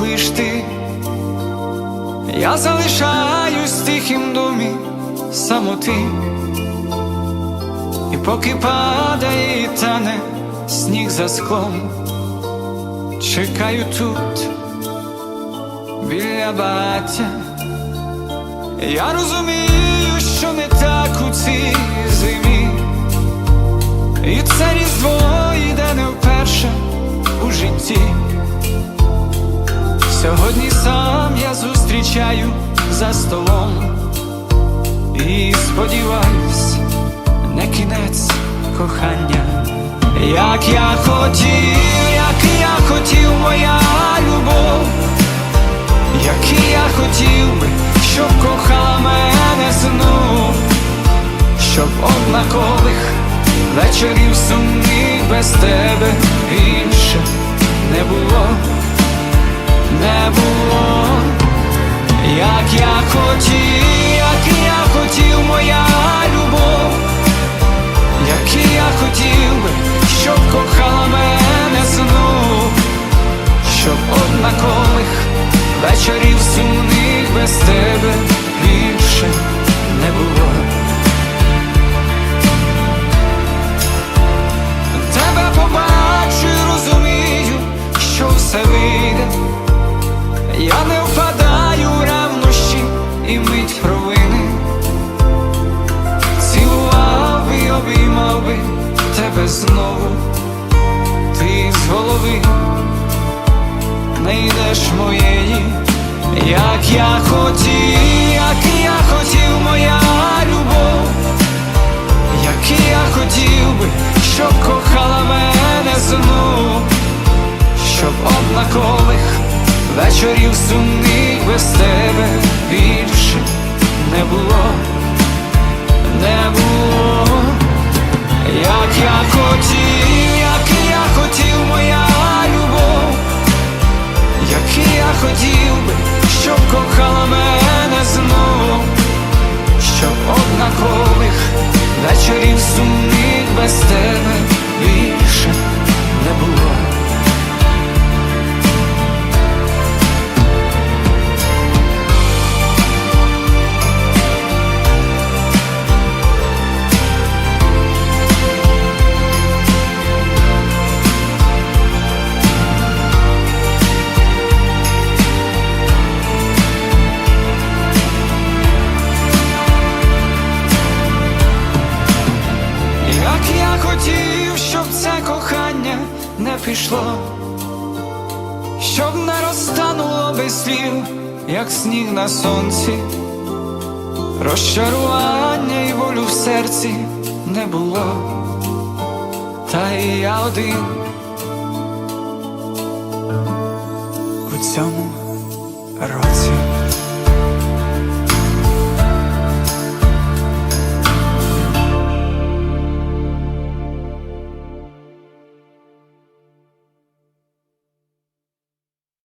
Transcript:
лиш ти, я залишаюсь в тихім домі самоти, і поки падає і тане сніг за склом, чекаю тут біля багаття. Я розумію, що не так у цій зимі, і це різдво за столом. І сподіваюсь, не кінець кохання, як я хотів, як я хотів, моя любов, як я хотів би, щоб кохала мене знов, щоб однакових вечорів сумних без тебе більше не було. Не було, як я хотів, як я хотів, моя любов, як я хотів би, щоб кохала мене знов, щоб однакових вечорів сумних без тебе більше не було. Голови не йдеш моєї, як я хотів, як я хотів, моя любов, як я хотів би, щоб кохала мене знов, щоб однакових вечорів сумних без тебе більше не було, не було, хотів би, щоб кохала мене знов, щоб однакових хотів, щоб це кохання не пішло, щоб не розтануло без слів, як сніг на сонці, розчарування і болю в серці не було, та і я один. У цьому році.